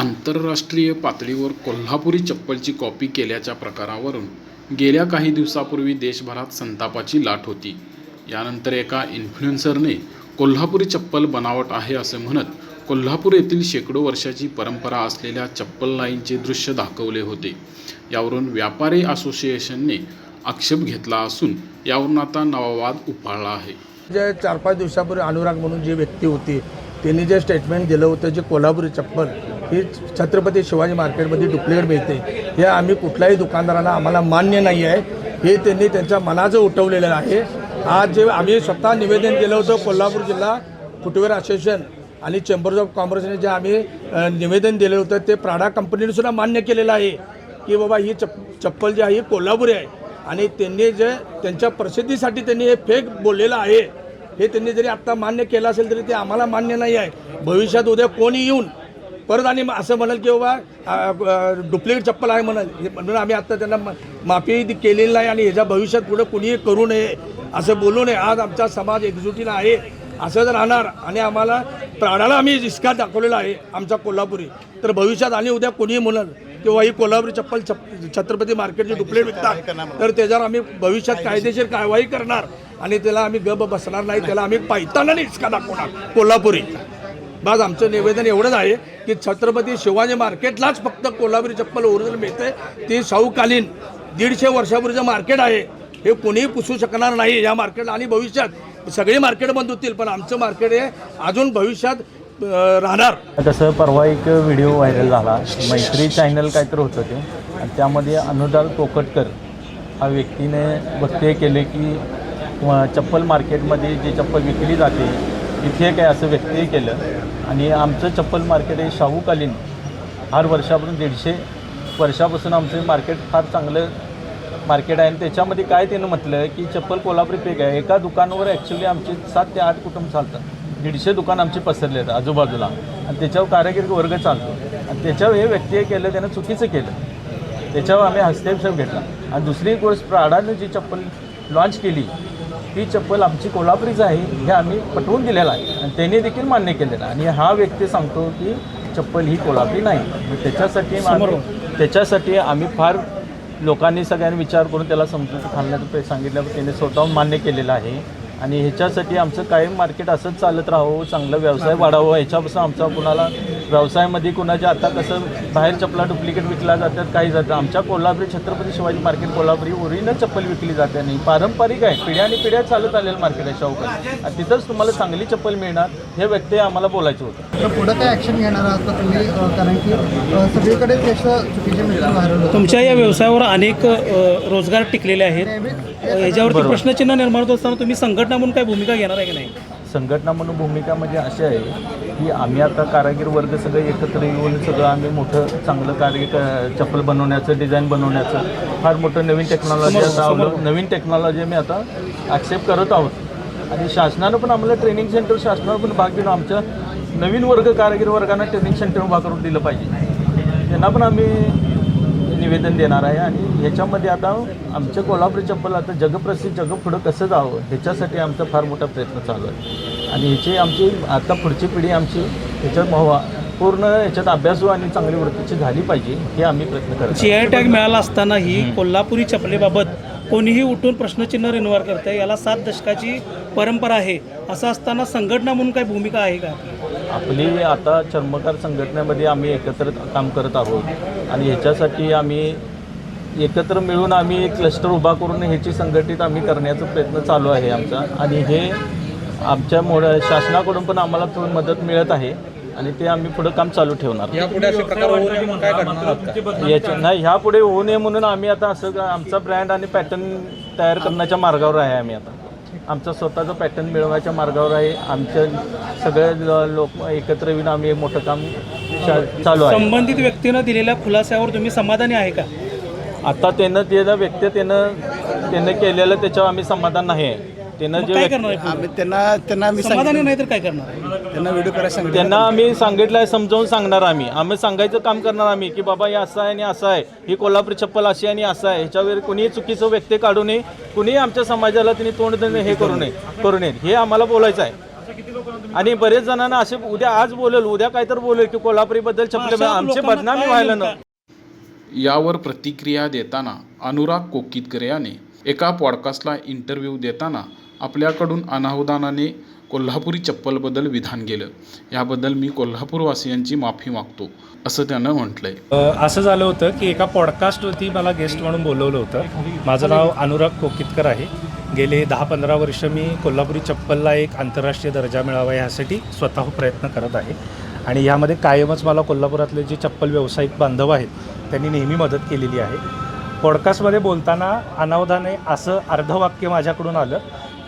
आंतरराष्ट्रीय पातळीवर कोल्हापुरी चप्पलची कॉपी केल्याच्या प्रकारावरून गेल्या काही दिवसापूर्वी देशभरात संतापाची लाट होती. यानंतर एका इन्फ्लुएन्सरने कोल्हापुरी चप्पल बनावट आहे असे म्हणत कोल्हापूर येथील शेकडो वर्षाची परंपरा असलेल्या चप्पल लाईनचे दृश्य दाखवले होते. यावरून व्यापारी असोसिएशनने आक्षेप घेतला असून यावरून आता नवा वाद उफाळला आहे. जे चार पाच दिवसापूर्वी अनुराग म्हणून जी व्यक्ती होती त्यांनी जे स्टेटमेंट दिलं होतं जे कोल्हापुरी चप्पल ही छत्रपती शिवाजी मार्केटमध्ये डुप्लिकेट मिळते. हे आम्ही कुठल्याही दुकानदाराला आम्हाला मान्य नाही आहे. हे त्यांनी त्यांच्या मनाचं उठवलेलं आहे. आज जे आम्ही स्वतः निवेदन केलं होतं कोल्हापूर जिल्हा फुटवेअर असोसिएशन आणि चेंबर्स ऑफ कॉमर्सने जे आम्ही निवेदन दिलं होतं ते प्राडा कंपनीने सुद्धा मान्य केलेलं आहे. की बाबा ही चप चप्पल जी आहे ही कोल्हापुरी आहे. आणि त्यांनी जे त्यांच्या प्रसिद्धीसाठी त्यांनी हे फेक बोललेलं आहे. हे त्यांनी जरी आत्ता मान्य केलं असेल तरी ते आम्हाला मान्य नाही आहे. भविष्यात उद्या कोणी येऊन परत आणि असं म्हणाल की बाबा डुप्लिकेट चप्पल आहे म्हणाल. हे म्हणून आम्ही आत्ता त्यांना माफी केलेली नाही आणि ह्याच्या भविष्यात पुढे कुणीही करू नये असं बोलू नये. आज आमचा समाज एकजुटीनं आहे असं जर राहणार आणि आम्हाला प्राणाला आम्ही रिस्का दाखवलेला आहे आमचा कोल्हापुरी तर भविष्यात आणि उद्या कोणीही म्हणाल किंवा ही कोल्हापुरी चप्पल छत्रपती मार्केटचे डुप्लिकेट विकतात. तर त्याच्यावर आम्ही भविष्यात कायदेशीर कारवाई करणार आणि त्याला आम्ही गप बसणार नाही त्याला आम्ही पायताना रिस्का दाखवणार कोल्हापुरी. बाज आमचं निवेदन एवढंच आहे की छत्रपती शिवाजी मार्केटलाच फक्त कोल्हापुरी चप्पल ओरिजिनल मिळते. ती शाहूकालीन दीडशे वर्षापूर्वीचं मार्केट आहे. हे कोणीही पुसू शकणार नाही या मार्केटला आणि भविष्यात. सगळी मार्केट बंद होतील पण आमचं मार्केट हे अजून भविष्यात राहणार. तसं परवा एक व्हिडिओ व्हायरल झाला. मैत्री चॅनल काहीतरी होतं ते. आणि त्यामध्ये अनुदाल कोकटकर हा व्यक्तीने वक्तव्य केले की चप्पल मार्केटमध्ये जी चप्पल विकली जाते इथे काय असं व्यक्तही केलं. आणि आमचं चप्पल मार्केट हे शाहूकालीन. फार वर्षापासून दीडशे वर्षापासून आमचं मार्केट फार चांगलं मार्केट आहे. आणि त्याच्यामध्ये काय त्यानं म्हटलं की चप्पल कोल्हापुरी पेक आहे. एका दुकानावर ॲक्च्युली आमचे सात ते आठ कुटुंब चालतात. दीडशे दुकान आमची पसरले आहेत आजूबाजूला. आणि त्याच्यावर कारागिरी वर्ग चालतो. आणि त्याच्यावर हे व्यक्ती केलं त्यानं चुकीचं केलं. त्याच्यावर आम्ही हस्तक्षेप घेतला. आणि दुसरी गोष्ट प्राडानं जी चप्पल लॉन्च केली ती चप्पल आमची कोल्हापुरीच आहे हे आम्ही पटवून दिलेलं आहे. आणि त्याने देखील मान्य केलेलं आहे. आणि हा व्यक्ती सांगतो की चप्पल ही कोल्हापुरी नाही. मग त्याच्यासाठी त्याच्यासाठी आम्ही फार लोकांनी सगळ्यांनी विचार करून त्याला समजून घालण्याचं प्रयत्न सांगितल्यावर त्याने स्वतःहून मान्य केलेलं आहे. आणि ह्याच्यासाठी आमचं कायम मार्केट असंच चालत राहावं चांगला व्यवसाय वाढावं. ह्याच्यापासून आमचा कुणाला व्यवसायामध्ये कुणाच्या आता कसं बाहेर चपला डुप्लिकेट विकल्या जातात काही जातं. आमच्या कोल्हापुरी छत्रपती शिवाजी मार्केट कोल्हापुरी ओरिजिनल चप्पल विकली जाते नाही पारंपरिक आहे. पिढ्याने पिढ्या चालत आलेलं मार्केट आहे शाहूकार आणि तिथंच तुम्हाला चांगली चप्पल मिळणार हे व्यक्ती आम्हाला बोलायचं होतं. तर पुढं काय ॲक्शन घेणार आहात का तुम्ही? कारण की सगळीकडे त्याचं चुकीचे होतं तुमच्या या व्यवसायावर अनेक रोजगार टिकलेले आहेत. याच्यावरती प्रश्नचिन्ह निर्माण होत असताना तुम्ही संघटना म्हणून काय भूमिका घेणार आहे की नाही? संघटना म्हणून भूमिका म्हणजे अशी आहे की आम्ही आता कारागीर वर्ग सगळे एकत्र येऊन सगळं आम्ही मोठं चांगलं कार्य क- चप्पल बनवण्याचं डिझाईन बनवण्याचं फार मोठं नवीन टेक्नॉलॉजी आता अवलंब नवीन टेक्नॉलॉजी आम्ही आता ॲक्सेप्ट करत आहोत. आणि शासनानं पण आम्हाला ट्रेनिंग सेंटर शासनानं पण भाग घेऊन आमच्या नवीन वर्ग कारागीर वर्गांना ट्रेनिंग सेंटर उभा करून दिलं पाहिजे. त्यांना पण आम्ही निवेदन देणार आहे आणि ह्याच्यामध्ये आता आमच्या कोल्हापुरी चप्पल आता जगप्रसिद्ध जग पुढं कसं जावं ह्याच्यासाठी आमचा फार मोठा प्रयत्न चालू आहे. आणि ह्याची आमची आता पुढची पिढी आमची ह्याच्यात व्हावा पूर्ण याच्यात अभ्यासू आणि चांगली वृत्तीची झाली पाहिजे हे आम्ही प्रयत्न करतो जी आय टॅग मिळाला असतानाही कोल्हापुरी चपलेबाबत कोणीही उठून प्रश्नचिन्ह रिनवार करते याला सात दशकाची परंपरा आहे. असं असताना संघटना म्हणून काही भूमिका आहे का? आपली आता चर्मकार संघटनेमध्ये आम्ही एकत्र काम करत आहोत. आणि ह्याच्यासाठी आम्ही एकत्र मिळून आम्ही एक क्लस्टर उभा करून ह्याची संघटित आम्ही करण्याचा प्रयत्न चालू आहे आमचा. आणि हे आमच्या मोड शासनाकडून पण आम्हाला थोडी मदत मिळत आहे. आणि ते आम्ही पुढं काम चालू ठेवणार. याच्या नाही ह्यापुढे होऊ नये म्हणून आम्ही आता असं का- आमचा ब्रँड आणि पॅटर्न तयार करण्याच्या मार्गावर आहे आम्ही आता. आमचा स्वतःचा पॅटर्न मिळवण्याच्या मार्गावर आहे. आमच्या सगळे ल- लोक एकत्र येऊन आम्ही एक मोठं काम शा- चालू आहे. संबंधित व्यक्तीनं दिलेल्या खुलास्यावर तुम्ही समाधानी आहे का? आता त्यानं त्याचा व्यक्ती त्यानं त्यानं केलेलं त्याच्यावर आम्ही समाधान नाही आहे. त्यानं जे काय करणार आहे? आम्ही त्यांना त्यांना आम्ही समाधानी नाही तर काय करणार? आहे? त्यांना व्हिडिओ करायला सांगितलं. त्यांना आम्ही सांगितलं आहे समजावून सांगणार आम्ही. आम्ही सांगायचं काम करणार आम्ही की बाबा हे असं आहे आणि असं आहे. ही कोल्हापूर चप्पल अशी आणि असं आहे. ह्याच्यावर कुणीही चुकीचं व्यक्ती काढू नये. कुणीही आमच्या समाजाला त्यांनी तोंड देणे हे करू नये. करू नये. हे आम्हाला बोलायचं आहे. आणि बरेच जणांना असे उद्या आज बोलेल उद्या काहीतरी बोलेल की कोल्हापुरीबद्दल चपले आमची बदनामी काय व्हायला नको. यावर प्रतिक्रिया देताना अनुराग कोकितकर याने एका पॉडकास्टला इंटरव्ह्यू देताना आपल्याकडून अनावधानाने कोल्हापुरी चप्पलबद्दल विधान केलं. याबद्दल मी कोल्हापूरवासियांची माफी मागतो असं त्यानं म्हटलंय. असं झालं होतं की एका पॉडकास्टवरती मला गेस्ट म्हणून बोलवलं होतं. माझं नाव अनुराग कोकितकर आहे. गेले दहा पंधरा वर्ष मी कोल्हापुरी चप्पलला एक आंतरराष्ट्रीय दर्जा मिळावा यासाठी स्वतः प्रयत्न करत आहे. आणि यामध्ये कायमच मला कोल्हापुरातले जे चप्पल व्यावसायिक बांधव आहेत त्यांनी नेहमी मदत केलेली आहे. पॉडकास्टमध्ये बोलताना अनावधाने असं अर्धवाक्य माझ्याकडून आलं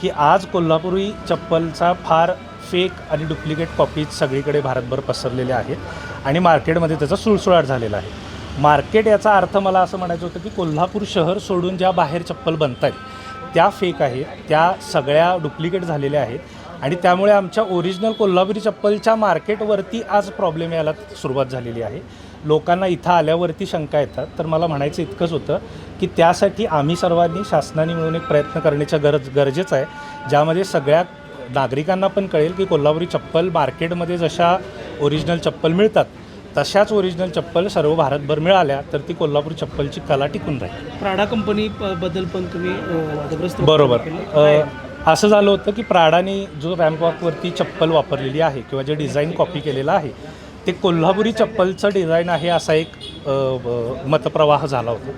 की आज कोल्हापुरी चप्पलचा फार फेक आणि डुप्लिकेट कॉपीज सगळीकडे भारतभर पसरलेल्या आहेत आणि मार्केटमध्ये त्याचा सुळसुळाट झालेला आहे. मार्केट याचा अर्थ मला असं म्हणायचं होतं की कोल्हापूर शहर सोडून ज्या बाहेर चप्पल बनत आहेत त्या फेक आहेत त्या सगळ्या डुप्लिकेट झालेल्या आहेत आणि त्यामुळे आमच्या ओरिजिनल कोल्हापुरी चप्पलच्या मार्केटवरती आज प्रॉब्लेम यायला सुरुवात झालेली आहे. लोकांना इथं आल्यावरती शंका येतात. तर मला म्हणायचं इतकंच होतं की त्यासाठी आम्ही सर्वांनी शासनाने मिळून एक प्रयत्न करण्याच्या गरज गरजेचं आहे. ज्यामध्ये सगळ्या नागरिकांना पण कळेल की कोल्हापुरी चप्पल मार्केटमध्ये जशा ओरिजिनल चप्पल मिळतात तशाच ओरिजिनल चप्पल सर्व भारतभर मिळाल्या तर ती कोल्हापुरी चप्पलची कला टिकून राहील. प्राडा कंपनी बद्दल पण तुम्ही बरोबर. असं झालं होतं की प्राडाने जो रॅम्पवॉकवरती चप्पल वापरलेली आहे किंवा जे डिझाईन कॉपी केलेलं आहे ते कोल्हापुरी चप्पलचं डिझाईन आहे असा एक मतप्रवाह झाला होता.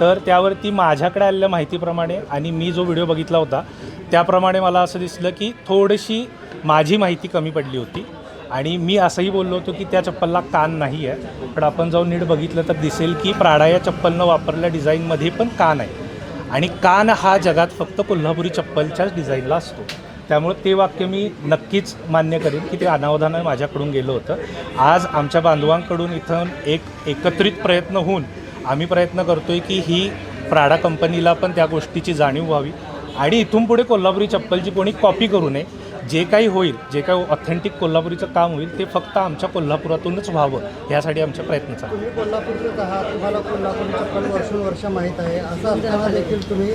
तर त्यावरती माझ्याकडे आलेल्या माहितीप्रमाणे आणि मी जो व्हिडिओ बघितला होता त्याप्रमाणे मला असं दिसलं की थोडीशी माझी माहिती कमी पडली होती. आणि मी असंही बोललो होतो की त्या चप्पलला कान नाही आहे पण आपण जाऊन नीट बघितलं तर दिसेल की प्राडा या चप्पलनं वापरलेल्या डिझाईनमध्ये पण कान आहे. आणि कान हा जगात फक्त कोल्हापुरी चप्पलच्याच डिझाईनला असतो. त्यामुळे ते वाक्य मी नक्कीच मान्य करेन की ते अनावधानं माझ्याकडून गेलं होतं. आज आमच्या बांधवांकडून इथं एक एकत्रित प्रयत्न होऊन आम्ही प्रयत्न करतो आहे की ही प्राडा कंपनीला पण त्या गोष्टीची जाणीव व्हावी. आणि इथून पुढे कोल्हापुरी चप्पलची कोणी कॉपी करू नये. जे काही होईल जे काही ऑथेंटिक कोल्हापुरीचं काम होईल ते फक्त आमच्या कोल्हापुरातूनच व्हावं यासाठी आमचे प्रयत्न चालू. तुम्ही आहात? तुम्हाला कोल्हापूरची चप्पल वर्षानुवर्ष माहीत आहे. असं असताना देखील तुम्ही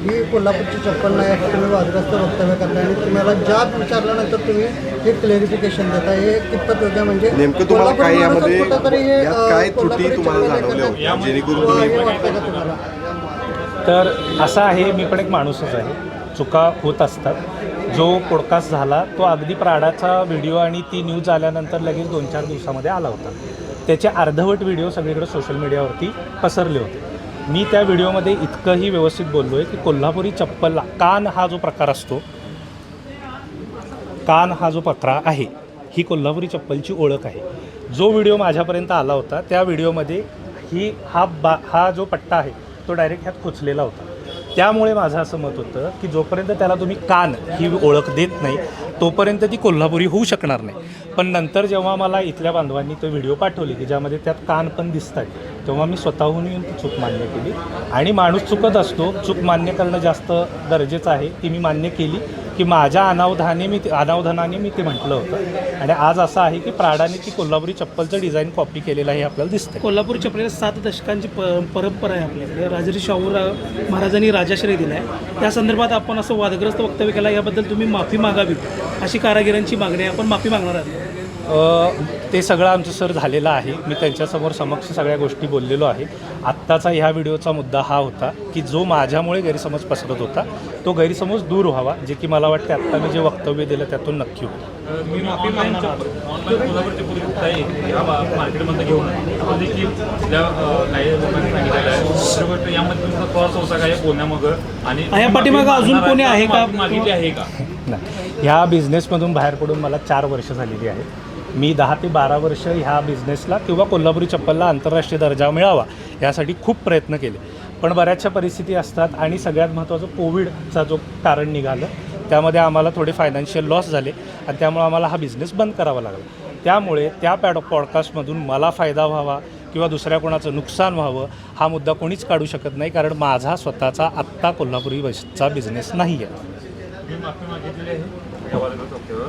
ही कोल्हापूरची चप्पल नाही असं तुम्ही वादग्रस्त वक्तव्य करताय. आणि तुम्हाला ज्या विचारल्यानंतर तुम्ही हे क्लेरिफिकेशन देताय. हे कितपत योग्य? म्हणजे नेमकं तुम्हाला काय यामध्ये काय त्रुटी कोल्हापूरची तुम्हाला जाणवल्या जेणेकरून तुम्ही तर असं आहे मी पण एक माणूसच आहे. चुका होत असतात. जो पॉडकास्ट झाला तो अगदी प्राडाचा व्हिडिओ आणि ती न्यूज आल्यानंतर लगेच दोन चार दिवसामध्ये आला होता. त्याचे अर्धवट व्हिडिओ सगळीकडे सोशल मीडियावरती पसरले होते. मी त्या व्हिडिओमध्ये इतकंही व्यवस्थित बोललो आहे की कोल्हापुरी चप्पल कान हा जो प्रकार असतो कान हा जो पत्रा आहे ही कोल्हापुरी चप्पलची ओळख आहे. जो व्हिडिओ माझ्यापर्यंत आला होता त्या व्हिडिओमध्ये ही हा बा हा जो पट्टा आहे तो डायरेक्ट ह्यात खोचलेला होता. त्यामुळे माझं असं मत होतं की जोपर्यंत त्याला तुम्ही कान ही ओळख देत नाही तोपर्यंत ती कोल्हापुरी होऊ शकणार नाही. पण नंतर जेव्हा मला इथल्या बांधवांनी तो व्हिडिओ पाठवली की ज्यामध्ये त्यात कान पण दिसत आहे तेव्हा मी स्वतःहून येऊन ती चूक मान्य केली. आणि माणूस चुकत असतो चूक मान्य करणं जास्त गरजेचं आहे ती मी मान्य केली. की माझ्या अनावधाने मी ते अनावधानाने मी ते म्हटलं होतं. आणि आज असं आहे की प्राडाने ती कोल्हापुरी चप्पलचं डिझाईन कॉपी केलेलं आहे हे आपल्याला दिसतं कोल्हापूर चप्पलीला सात दशकांची प परंपरा आहे आपल्याकडे म्हणजे राजरी शाहूराव महाराजांनी राजाश्रय दिला आहे त्या संदर्भात आपण असं वादग्रस्त वक्तव्य केला याबद्दल तुम्ही माफी मागावी अशी कारागिरांची मागणी आहे. आपण माफी मागणार आहोत. ते सगळं आमचं सर झालेलं आहे. मी त्यांच्यासमोर समक्ष सगळ्या गोष्टी बोललेलो आहे. आत्ताचा ह्या व्हिडिओचा मुद्दा हा होता की जो माझ्यामुळे गैरसमज पसरत होता तो गैरसमज दूर व्हावा जे की मला वाटतं आत्ता मी जे वक्तव्य दिलं त्यातून नक्की होईल. ह्या बिझनेसमधून बाहेर पडून मला चार वर्ष झालेली आहेत. मी दहा ते बारा वर्ष ह्या बिझनेसला किंवा कोल्हापुरी चप्पलला आंतरराष्ट्रीय दर्जा मिळावा यासाठी खूप प्रयत्न केले. पण बऱ्याचशा परिस्थिती असतात आणि सगळ्यात महत्त्वाचं कोविडचा जो कारण निघालं त्यामध्ये आम्हाला थोडे फायनान्शियल लॉस झाले आणि त्यामुळे आम्हाला हा बिझनेस बंद करावा लागला. त्यामुळे त्या पॅड पॉडकास्टमधून मला फायदा व्हावा किंवा दुसऱ्या कोणाचं नुकसान व्हावं हा मुद्दा कोणीच काढू शकत नाही कारण माझा स्वतःचा आत्ता कोल्हापुरी बसचा बिझनेस नाही आहे मी माफी मागितलेली आहे या वादग्रस्त वक्तव्यावर.